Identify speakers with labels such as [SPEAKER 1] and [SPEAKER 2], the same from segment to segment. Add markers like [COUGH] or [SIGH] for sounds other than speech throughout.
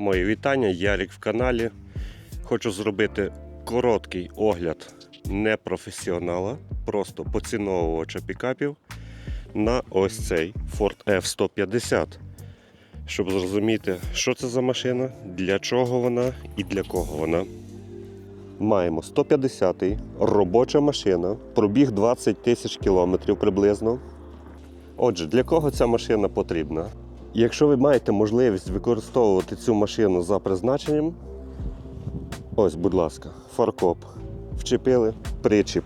[SPEAKER 1] Мої вітання, Ярік в каналі. Хочу зробити короткий огляд непрофесіонала, просто поціновувача пікапів на ось цей Ford F-150. Щоб зрозуміти, що це за машина, для чого вона і для кого вона. Маємо 150-й, робоча машина, пробіг 20 тисяч кілометрів приблизно. Отже, для кого ця машина потрібна? Якщо ви маєте можливість використовувати цю машину за призначенням, ось, будь ласка, фаркоп. Вчепили причіп.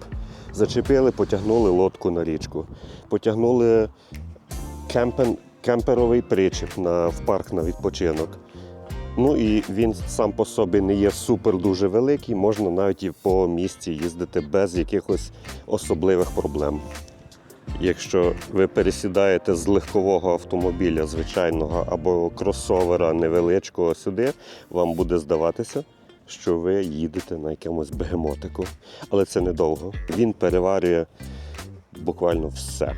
[SPEAKER 1] Зачепили, потягнули лодку на річку. Потягнули кемпен, кемперовий причіп на, в парк на відпочинок. Ну і він сам по собі не є супер дуже великий, можна навіть і по місті їздити без якихось особливих проблем. Якщо ви пересідаєте з легкового автомобіля звичайного або кросовера невеличкого сюди, вам буде здаватися, що ви їдете на якомусь бегемотику. Але це недовго. Він переварює буквально все.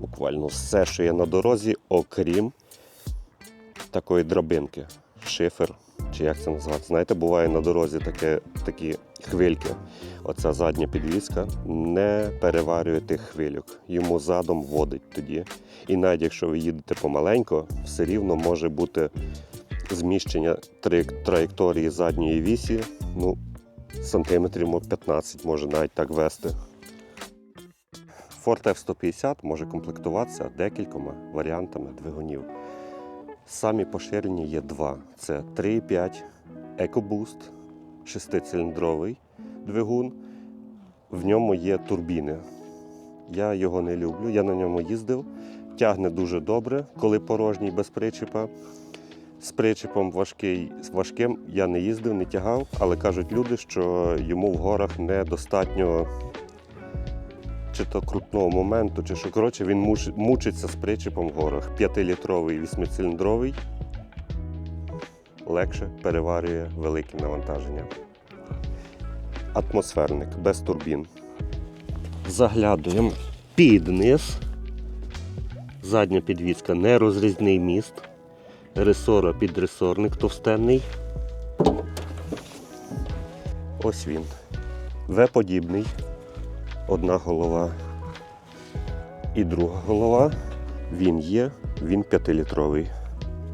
[SPEAKER 1] Буквально все, що є на дорозі, окрім такої драбинки. Шифер, чи як це назвати. Знаєте, буває на дорозі таке, такі хвильки. Оця задня підвіска не переварює тих хвильок. Йому задом водить тоді. І навіть якщо ви їдете помаленько, все рівно може бути зміщення траєкторії задньої вісі, ну, сантиметрів 15 може навіть так вести. Ford F-150 може комплектуватися декількома варіантами двигунів. Самі поширені є два: це 3,5 EcoBoost, шестициліндровий двигун. В ньому є турбіни. Я його не люблю, я на ньому їздив. Тягне дуже добре, коли порожній без причепа. З причепом важкий, важким я не їздив, не тягав, але кажуть люди, що йому в горах недостатньо чи то крутного моменту, чи що. Коротше, він муч- мучиться з причепом в горах. П'ятилітровий вісьмициліндровий легше переварює великі навантаження. Атмосферник без турбін. Заглядуємо під низ. Задня підвізка нерозрізний міст. Ресора підресорник товстенний. Ось він. В-подібний. Одна голова і друга голова. Він є, він 5-літровий.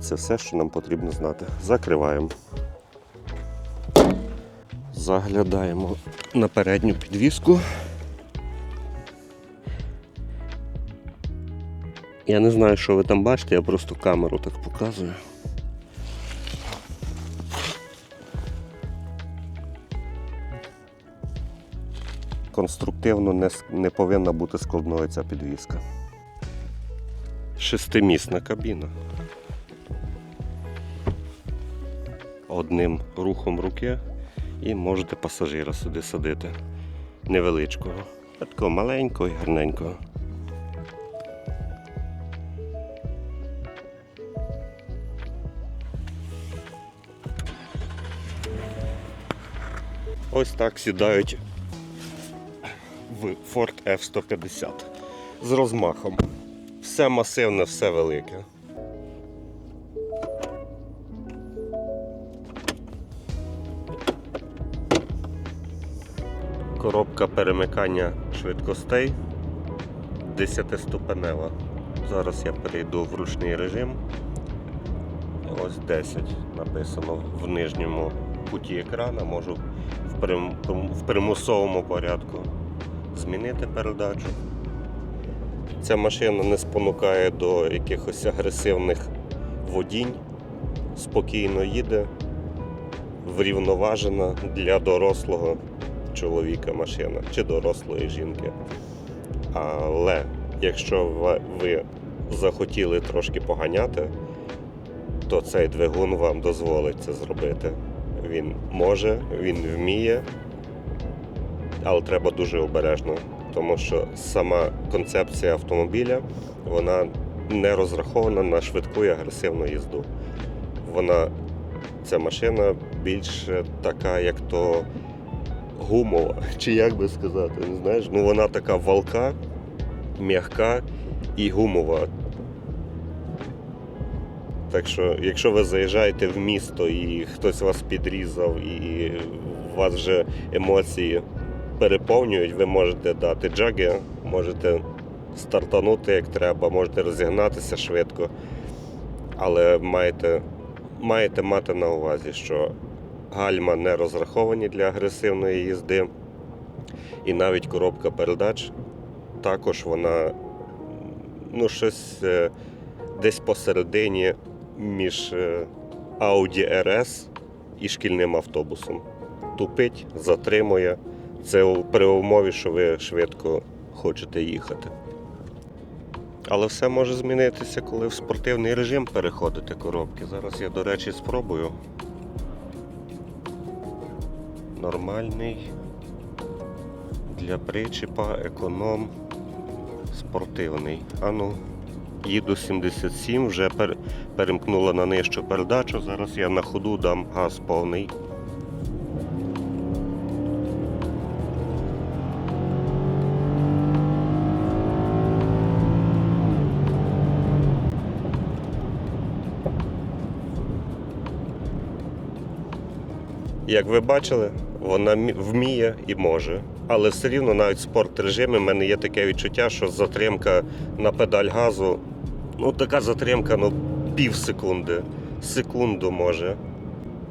[SPEAKER 1] Це все, що нам потрібно знати. Закриваємо. Заглядаємо на передню підвіску. Я не знаю, що ви там бачите, я просто камеру так показую. Конструктивно не, не повинна бути складною ця підвіска. Шестимісна кабіна. Одним рухом руки і можете пасажира сюди садити. Невеличкого. А Такого маленького і гарненького. Ось так сідають в Ford F-150 з розмахом. Все масивне, все велике. Коробка перемикання швидкостей 10-ступенева. Зараз я перейду в ручний режим. Ось 10 написано в нижньому куті екрана. Можу в, прим- в примусовому порядку змінити передачу. Ця машина не спонукає до якихось агресивних водінь, спокійно їде, врівноважена для дорослого чоловіка машина чи дорослої жінки. Але якщо ви захотіли трошки поганяти, то цей двигун вам дозволить це зробити. Він може, він вміє, але треба дуже обережно, тому що сама концепція автомобіля вона не розрахована на швидку і агресивну їзду. Вона, ця машина більш така, як то гумова, [LAUGHS] чи як би сказати, знаєш, ну вона така валка, м'яка і гумова. Так що, якщо ви заїжджаєте в місто і хтось вас підрізав, і вас вже емоції переповнюють, ви можете дати джаги, можете стартанути як треба, можете розігнатися швидко. Але маєте, маєте мати на увазі, що гальма не розраховані для агресивної їзди. І навіть коробка передач також вона ну, щось е, десь посередині між е, Audi RS і шкільним автобусом. Тупить, затримує. Це при умові, що ви швидко хочете їхати. Але все може змінитися, коли в спортивний режим переходите коробки. Зараз я, до речі, спробую. Нормальний для причіпа, економ, спортивний. Ану, їду 77, вже пер, перемкнула на нижчу передачу. Зараз я на ходу дам газ повний. Як ви бачили, вона вміє і може. Але все рівно навіть в спорт режимі в мене є таке відчуття, що затримка на педаль газу, ну така затримка, ну пів секунди, секунду може.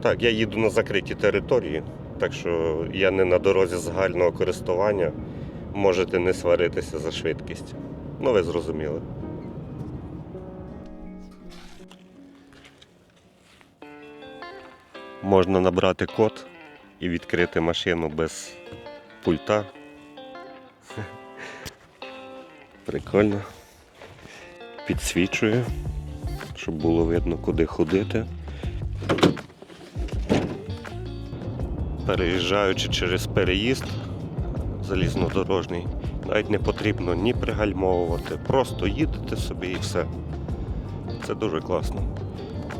[SPEAKER 1] Так, я їду на закритій території, так що я не на дорозі загального користування. Можете не сваритися за швидкість. Ну, ви зрозуміли. Можна набрати код і відкрити машину без пульта. Прикольно. Підсвічує, щоб було видно, куди ходити. Переїжджаючи через переїзд залізнодорожній, навіть не потрібно ні пригальмовувати, просто їдете собі і все. Це дуже класно.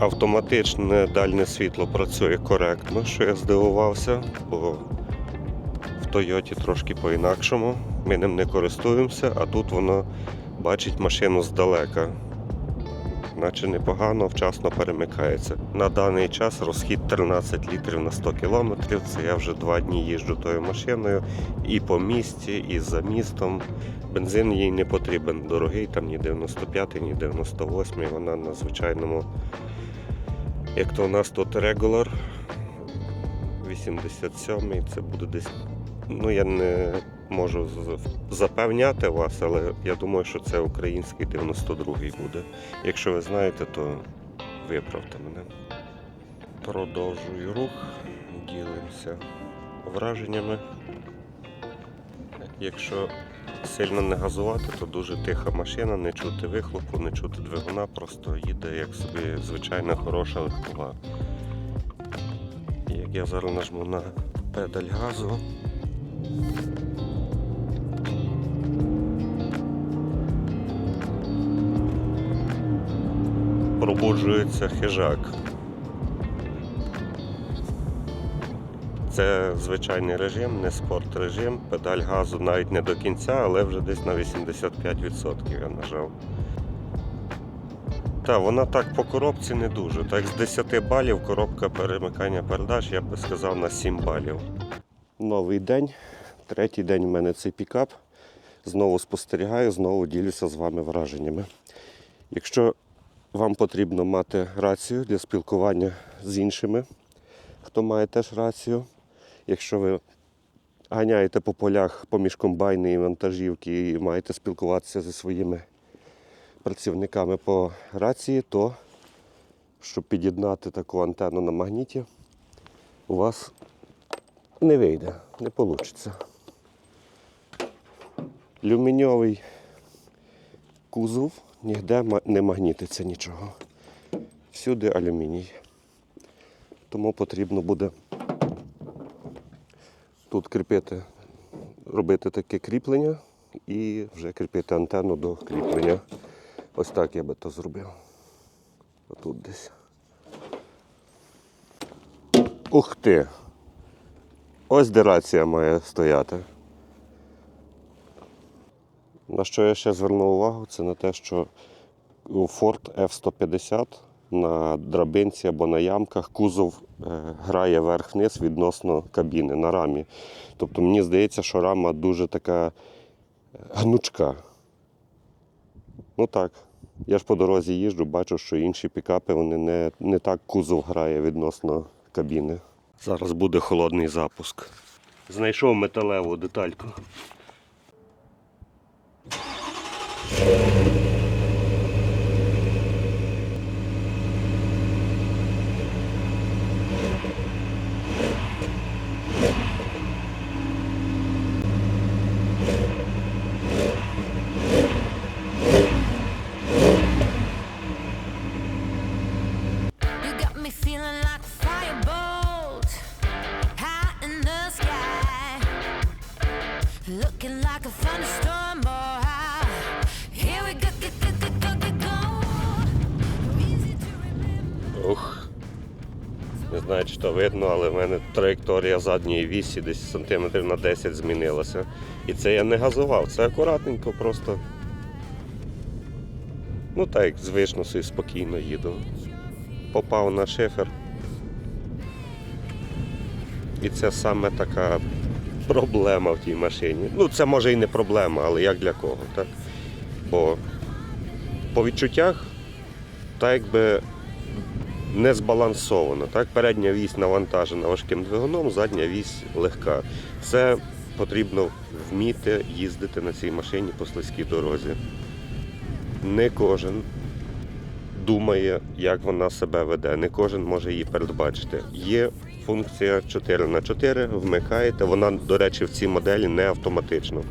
[SPEAKER 1] Автоматичне дальнє світло працює коректно, що я здивувався, бо в Тойоті трошки по-інакшому. Ми ним не користуємося, а тут воно бачить машину здалека. Наче непогано, вчасно перемикається. На даний час розхід 13 літрів на 100 кілометрів. Це я вже два дні їжджу тою машиною і по місті, і за містом. Бензин їй не потрібен дорогий, там ні 95, ні 98, вона на звичайному як то у нас тут регуляр 87 це буде десь. Ну я не можу запевняти вас, але я думаю, що це український 92-й буде. Якщо ви знаєте, то виправте мене. Продовжую рух, ділимося враженнями. Якщо сильно не газувати, то дуже тиха машина, не чути вихлопу, не чути двигуна, просто їде як собі звичайна хороша легкова. Як я зараз нажму на педаль газу. Пробуджується хижак. Це звичайний режим, не спорт режим. Педаль газу навіть не до кінця, але вже десь на 85% я нажав. Так, вона так по коробці не дуже. Так з 10 балів коробка перемикання передач, я би сказав, на 7 балів. Новий день. Третій день у мене цей пікап. Знову спостерігаю, знову ділюся з вами враженнями. Якщо вам потрібно мати рацію для спілкування з іншими, хто має теж рацію, якщо ви ганяєте по полях поміж комбайни і вантажівки і маєте спілкуватися зі своїми працівниками по рації, то щоб під'єднати таку антенну на магніті, у вас не вийде, не вийде. Люміньовий кузов ніде не магнітиться нічого. Всюди алюміній. Тому потрібно буде тут кріпити, робити таке кріплення і вже кріпити антенну до кріплення. Ось так я би то зробив. Отут десь. Ух ти! Ось де рація має стояти. На що я ще звернув увагу, це на те, що Ford F-150 на драбинці або на ямках кузов е, грає вверх-вниз відносно кабіни на рамі. Тобто мені здається, що рама дуже така е, гнучка. Ну так. Я ж по дорозі їжджу, бачу, що інші пікапи вони не, не так кузов грає відносно кабіни. Зараз буде холодний запуск. Знайшов металеву детальку. Траєкторія задньої вісі десь сантиметрів на 10 змінилася. І це я не газував, це акуратненько просто. Ну так, як звично собі спокійно їду. Попав на шифер. І це саме така проблема в тій машині. Ну, це може і не проблема, але як для кого, так? Бо по відчуттях, так якби не збалансовано. Так? Передня вісь навантажена важким двигуном, задня вісь легка. Це потрібно вміти їздити на цій машині по слизькій дорозі. Не кожен думає, як вона себе веде, не кожен може її передбачити. Є функція 4 на 4 вмикаєте, вона, до речі, в цій моделі не автоматично.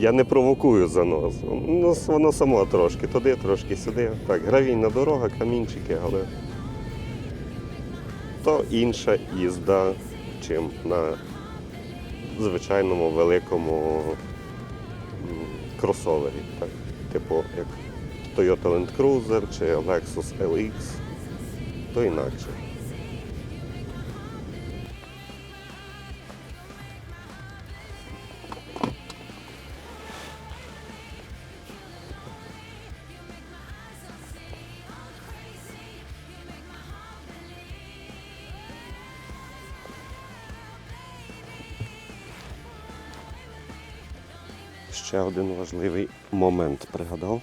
[SPEAKER 1] Я не провокую занос. Ну, воно само трошки, туди, трошки сюди. Так, гравійна дорога, камінчики, але то інша їзда, чим на звичайному великому кросовері. Так? Типу як Toyota Land Cruiser чи Lexus LX, то інакше. Ще один важливий момент пригадав.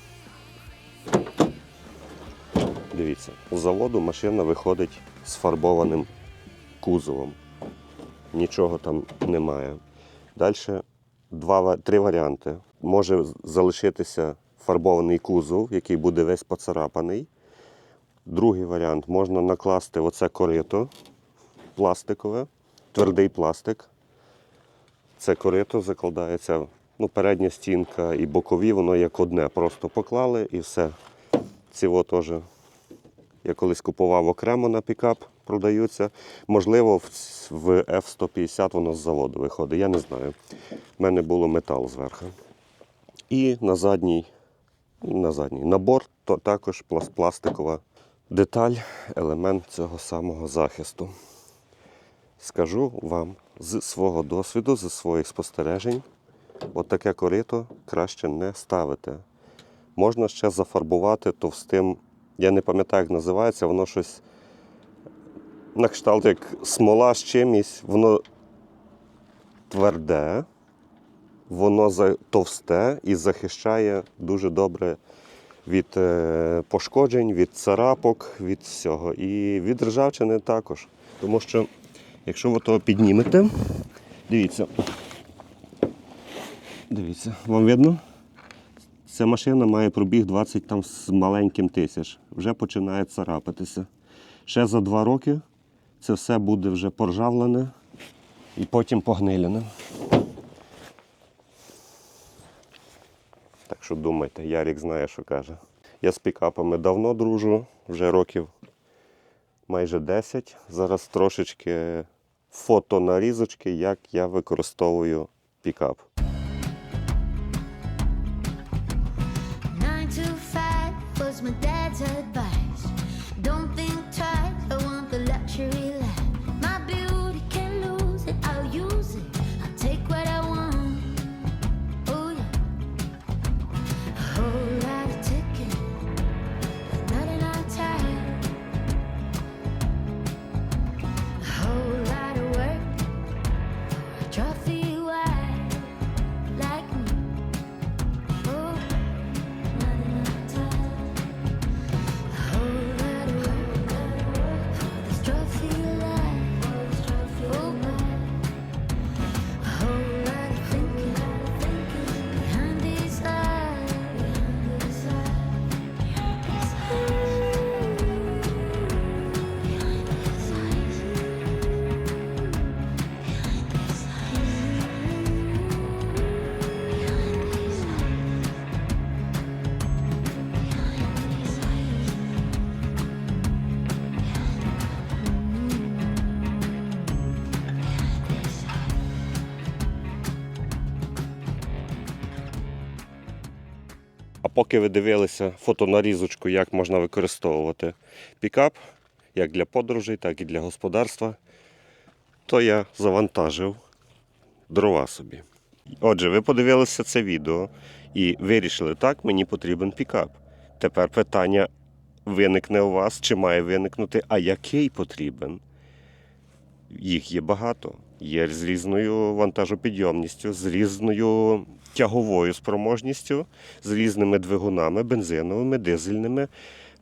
[SPEAKER 1] Дивіться, з заводу машина виходить з фарбованим кузовом. Нічого там немає. Далі два, три варіанти. Може залишитися фарбований кузов, який буде весь поцарапаний. Другий варіант можна накласти оце корито пластикове, твердий пластик. Це корито закладається, ну, передня стінка і бокові, воно як одне. Просто поклали і все. Ці теж я колись купував окремо на пікап, продаються. Можливо, в, F-150 воно з заводу виходить, я не знаю. У мене було метал зверху. І на задній, на задній набор то також пластикова деталь, елемент цього самого захисту. Скажу вам з свого досвіду, з своїх спостережень, от корито краще не ставити. Можна ще зафарбувати товстим, я не пам'ятаю, як називається, воно щось на кшталт як смола з чимось, воно тверде, воно товсте і захищає дуже добре від е, пошкоджень, від царапок, від всього. І від ржавчини також. Тому що, якщо ви того піднімете, дивіться. Дивіться, вам видно? Ця машина має пробіг 20 там з маленьким тисяч. Вже починає царапатися. Ще за два роки це все буде вже поржавлене і потім погнилене. Так що думайте, Ярік знає, що каже. Я з пікапами давно дружу, вже років майже 10. Зараз трошечки фотонарізочки, як я використовую пікап.
[SPEAKER 2] Was my dad's advice. Don't think
[SPEAKER 1] поки ви дивилися фотонарізочку, як можна використовувати пікап, як для подорожей, так і для господарства, то я завантажив дрова собі. Отже, ви подивилися це відео і вирішили, так, мені потрібен пікап. Тепер питання виникне у вас, чи має виникнути, а який потрібен? Їх є багато. Є з різною вантажопідйомністю, з різною тяговою спроможністю, з різними двигунами, бензиновими, дизельними.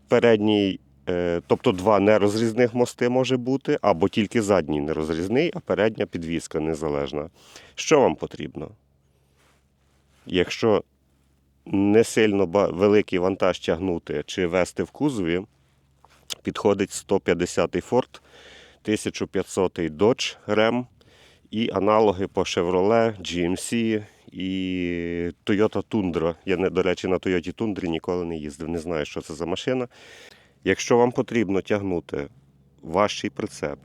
[SPEAKER 1] Передній, е, тобто два нерозрізних мости може бути, або тільки задній нерозрізний, а передня підвізка незалежна. Що вам потрібно? Якщо не сильно великий вантаж тягнути чи вести в кузові, підходить 150-й Ford, 1500-й Dodge Ram і аналоги по Chevrolet, GMC і Toyota Tundra. Я, до речі, на Toyota Tundra ніколи не їздив, не знаю, що це за машина. Якщо вам потрібно тягнути важчий прицеп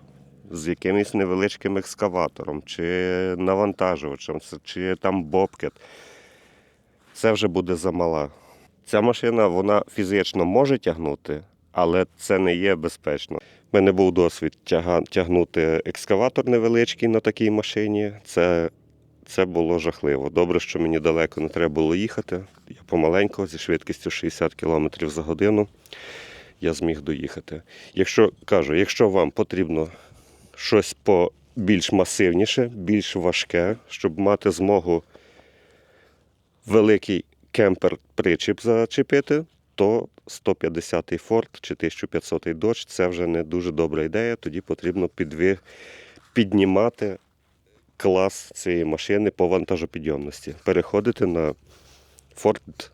[SPEAKER 1] з якимось невеличким екскаватором, чи навантажувачем, чи там бобкет, це вже буде замала. Ця машина вона фізично може тягнути, але це не є безпечно. У мене був досвід тягнути екскаватор невеличкий на такій машині. Це, це було жахливо. Добре, що мені далеко не треба було їхати. Я помаленько зі швидкістю 60 км за годину я зміг доїхати. Якщо кажу, якщо вам потрібно щось по більш масивніше, більш важке, щоб мати змогу великий кемпер причіп зачепити, то 150-й Ford чи 1500-й Dodge це вже не дуже добра ідея. Тоді потрібно підві... піднімати клас цієї машини по вантажопідйомності. Переходити на Ford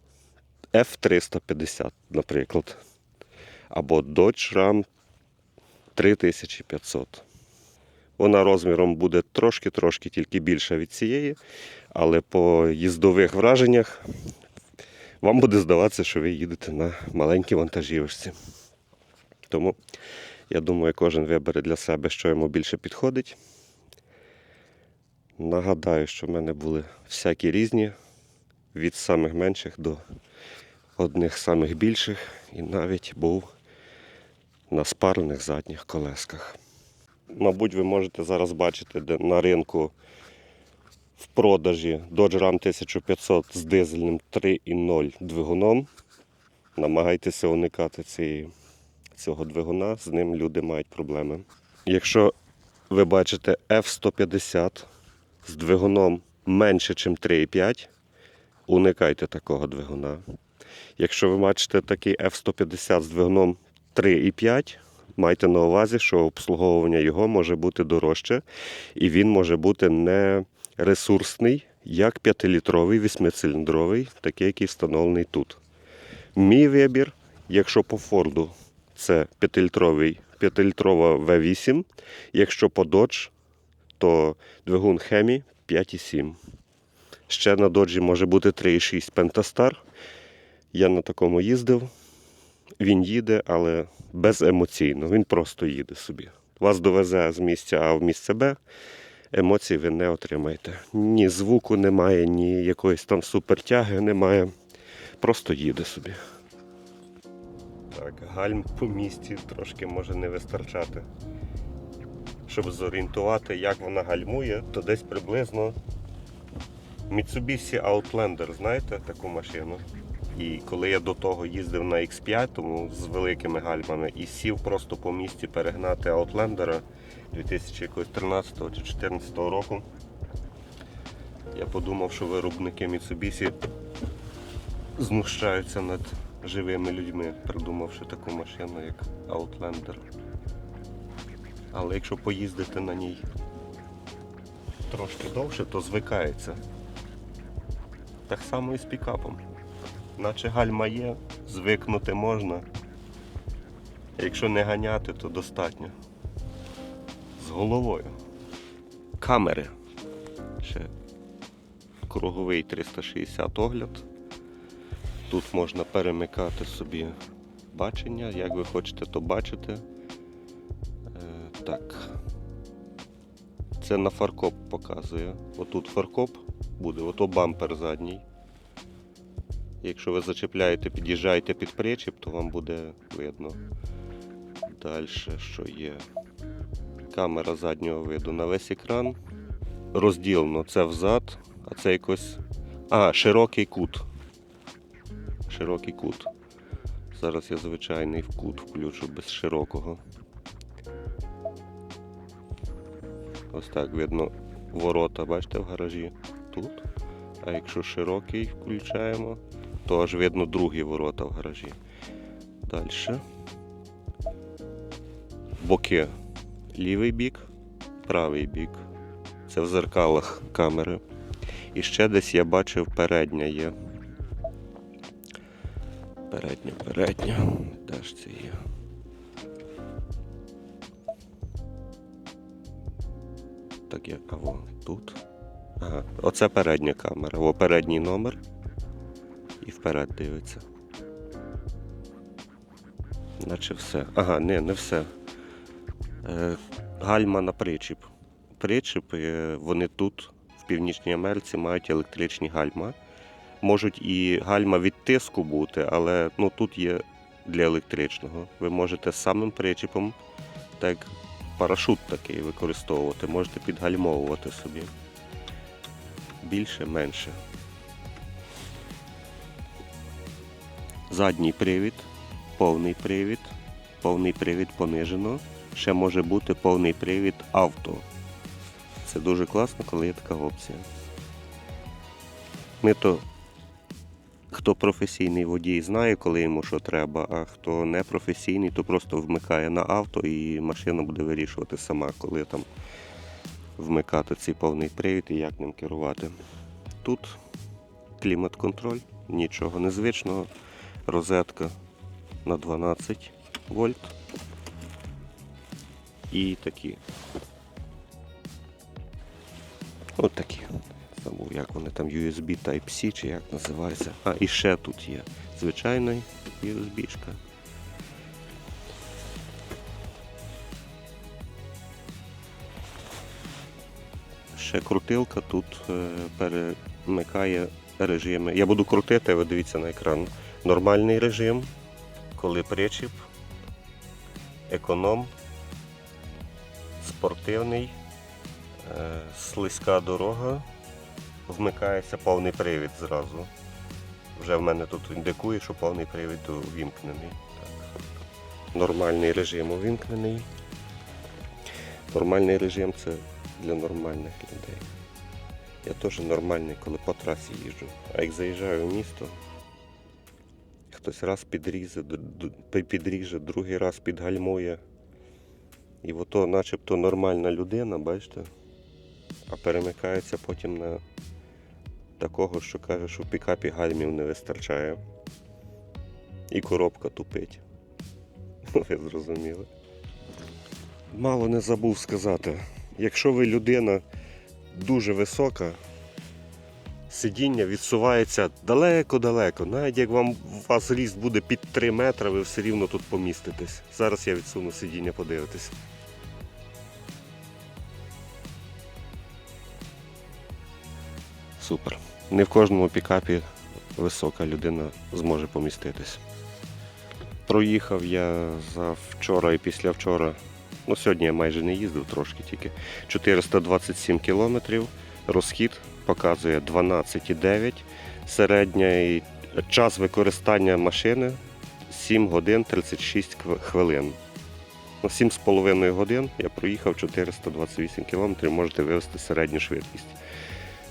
[SPEAKER 1] F350, наприклад. Або Dodge Ram 3500. Вона розміром буде трошки-трошки тільки більша від цієї, але по їздових враженнях вам буде здаватися, що ви їдете на маленькій вантажівочці. Тому я думаю, кожен вибере для себе, що йому більше підходить. Нагадаю, що в мене були всякі різні, від самих менших до одних самих більших, і навіть був на спарених задніх колесках. Мабуть, ви можете зараз бачити де на ринку в продажі Dodge Ram 1500 з дизельним 3.0 двигуном. Намагайтеся уникати цієї, цього двигуна, з ним люди мають проблеми. Якщо ви бачите F150 з двигуном менше, ніж 3,5, уникайте такого двигуна. Якщо ви бачите такий F150 з двигуном 3,5, майте на увазі, що обслуговування його може бути дорожче, і він може бути не ресурсний, як 5-літровий, 8-циліндровий, такий, який встановлений тут. Мій вибір, якщо по Форду, це 5-літровий, 5-літрова V8, якщо по Dodge, то двигун Хемі 5,7. Ще на доджі може бути 3,6 Pentastar. Я на такому їздив. Він їде, але беземоційно. Він просто їде собі. Вас довезе з місця А в місце Б. Емоцій ви не отримаєте. Ні звуку немає, ні якоїсь там супертяги немає. Просто їде собі. Так, гальм по місті трошки може не вистачати. Щоб зорієнтувати, як вона гальмує, то десь приблизно Mitsubishi Outlander, знаєте таку машину? І коли я до того їздив на X5, тому з великими гальмами, і сів просто по місті перегнати Outlander 2013 чи 2014 року, я подумав, що виробники Mitsubishi знущаються над живими людьми, придумавши таку машину, як Outlander. Але якщо поїздити на ній трошки довше, то звикається. Так само і з пікапом. Наче гальма є, звикнути можна. Якщо не ганяти, то достатньо. З головою. Камери. Ще круговий 360 огляд. Тут можна перемикати собі бачення, як ви хочете, то бачите. Е, так. Це на фаркоп показує. Отут фаркоп буде, ото бампер задній. Якщо ви зачепляєте, під'їжджаєте під причіп, то вам буде видно. Далі, що є. Камера заднього виду на весь екран. Розділено це взад, а це якось. А, широкий кут. Широкий кут. Зараз я звичайний в кут включу без широкого. Ось так видно ворота, бачите, в гаражі тут. А якщо широкий включаємо, то аж видно другі ворота в гаражі. Далі. Боки. Лівий бік, правий бік. Це в зеркалах камери. І ще десь я бачив передня є. Передня, передня. Де ж це є? Так як а во, тут. Ага, оце передня камера. О, передній номер. Вперед дивиться. Наче все. Ага, не, не все. Е, гальма на причіп. Причіп, е, вони тут, в Північній Америці, мають електричні гальма. Можуть і гальма від тиску бути, але ну, тут є для електричного. Ви можете самим причіпом, так парашут такий використовувати, можете підгальмовувати собі. Більше, Задній привід, повний привід, повний привід понижено. Ще може бути повний привід авто. Це дуже класно, коли є така опція. Ми то, хто професійний водій, знає, коли йому що треба, а хто не професійний, то просто вмикає на авто і машина буде вирішувати сама, коли там вмикати цей повний привід і як ним керувати. Тут клімат-контроль, нічого незвичного. Розетка на 12 вольт. І такі. От такі. Забув, як вони там USB Type-C чи як називається. А, і ще тут є звичайний USB-шка. Ще крутилка тут е, перемикає режими. Я буду крутити, ви дивіться на екран. Нормальний режим, коли причіп, економ, спортивний, е, слизька дорога, вмикається повний привід зразу. Вже в мене тут індикує, що повний привід увімкнений. Так. Нормальний режим увімкнений. Нормальний режим це для нормальних людей. Я теж нормальний, коли по трасі їжджу. А як заїжджаю в місто, хтось раз пи- підріже, другий раз підгальмує. І ото начебто нормальна людина, бачите, а перемикається потім на такого, що каже, що в пікапі гальмів не вистачає. І коробка тупить. [LAUGHS] Ви зрозуміли. Мало не забув сказати. Якщо ви людина дуже висока, сидіння відсувається далеко-далеко. Навіть як вам у вас ріст буде під 3 метри, ви все рівно тут поміститесь. Зараз я відсуну сидіння, подивитись. Супер. Не в кожному пікапі висока людина зможе поміститись. Проїхав я за вчора і післявчора. Ну, сьогодні я майже не їздив, трошки тільки. 427 кілометрів. Розхід показує 12,9. Середній час використання машини 7 годин 36 хвилин. На 7,5 годин я проїхав 428 кілометрів, можете вивести середню швидкість.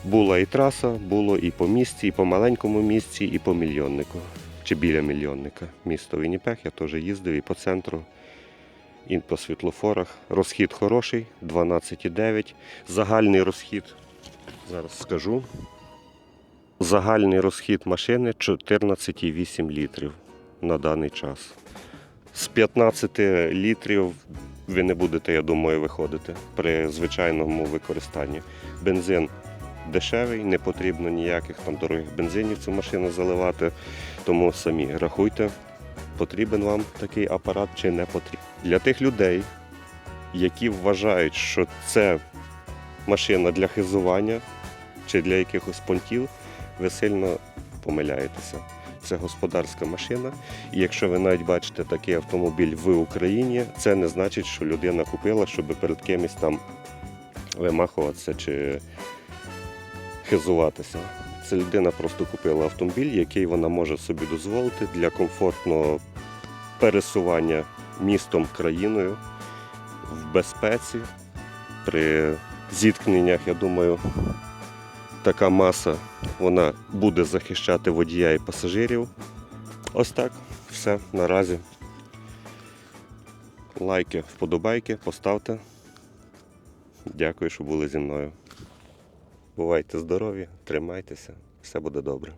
[SPEAKER 1] Була і траса, було і по місті, і по маленькому місці, і по мільйоннику. Чи біля мільйонника. Місто Вінніпех, я теж їздив і по центру, і по світлофорах. Розхід хороший, 12,9. Загальний розхід, зараз скажу. Загальний розхід машини 14,8 літрів на даний час. З 15 літрів ви не будете, я думаю, виходити при звичайному використанні. Бензин дешевий, не потрібно ніяких там дорогих бензинів цю машину заливати. Тому самі рахуйте, потрібен вам такий апарат чи не потрібен. Для тих людей, які вважають, що це машина для хизування чи для якихось понтів, ви сильно помиляєтеся. Це господарська машина. І якщо ви навіть бачите такий автомобіль в Україні, це не значить, що людина купила, щоб перед кимось там вимахуватися чи хизуватися. Це людина просто купила автомобіль, який вона може собі дозволити для комфортного пересування містом, країною в безпеці. При зіткненнях, я думаю, така маса вона буде захищати водія і пасажирів. Ось так, все наразі. Лайки, вподобайки, поставте. Дякую, що були зі мною. Бувайте здорові, тримайтеся, все буде добре.